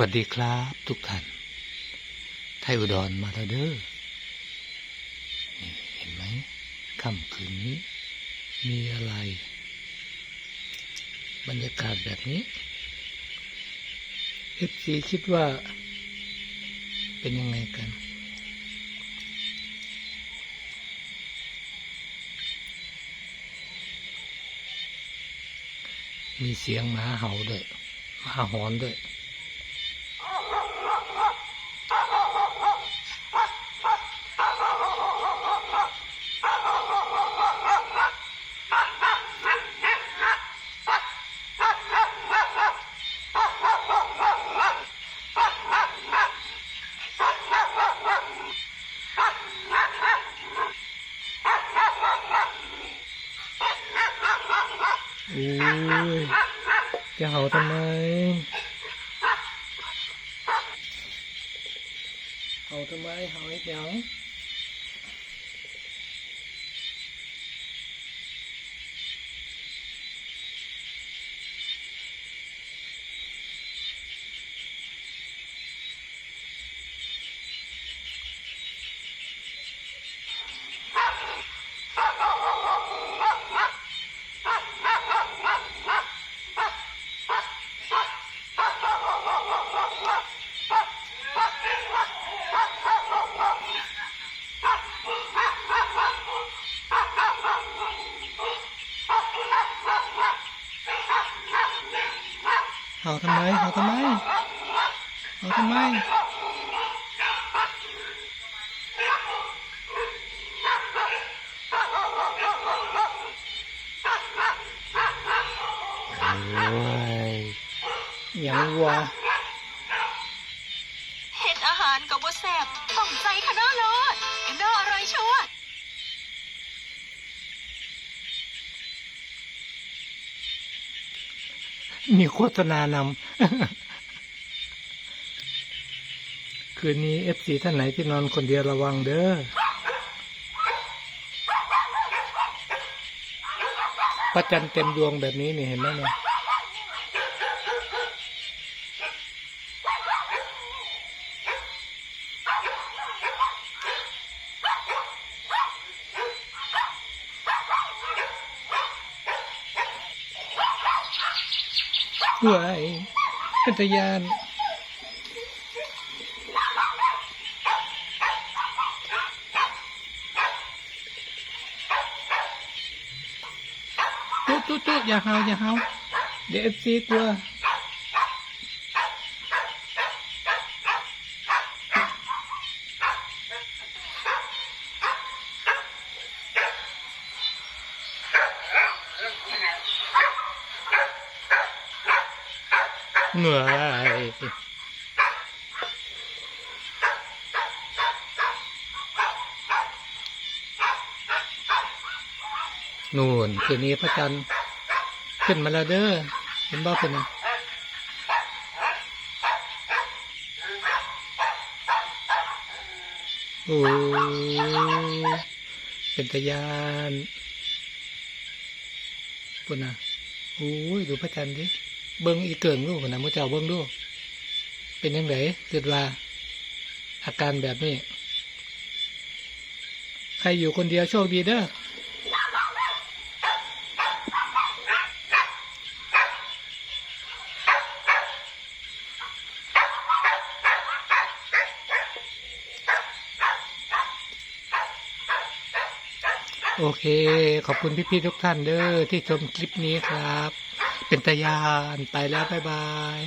วัสดีครับทุกท่าน ไทยอุดรมาแล้วเด้อนี่เห็นไหมค่ำคืนนี้ มีอะไร บรรยากาศแบบนี้เอฟซีคิดว่า เป็นยังไงกัน มีเสียงหมาเห่าด้วยหมาหอนด้วย อ้ยจะเห่าทำไมเห่าทำไมเห่าไอ้เดี๋ยว เห่าทำไมเห่าทำไมเห่าทำไมโอ้ยยังวะเห็ดอาหารกับว่าแซ่บต้องใจคณะโลดคณะอร่อยชัวร์ มีโฆษณานำคืนนี้เอฟซีท่านไหนที่นอนคนเดียวระวังเด้อพระจันทร์เต็มดวงแบบนี้นี่เห็นไหมเนี่ย เฮ้ยเป็นตยานตุ๊ตุ๊ตุ๊อย่าเฮาอย่าเฮาเดี๋ยวเอฟซีกลัว เหนื่อยนู่นคืนนี้พระจันทร์ขึ้นมาแล้วเด้อเห็นบ้าเป็นไงโอ้เป็นตะยานปุ่นนะโอ้ยดูพระจันทร์ดิ เบิ้งอีเกิงลูกนะมื่อเจ้าเบิ้งดูเป็นยังไงเกิดว่า อาการแบบนี้ ใครอยู่คนเดียวโชคดีเด้อโอเค ขอบคุณพี่ๆทุกท่านเด้อที่ชมคลิปนี้ครับ เป็นตายาน ไปแล้ว บ๊ายบาย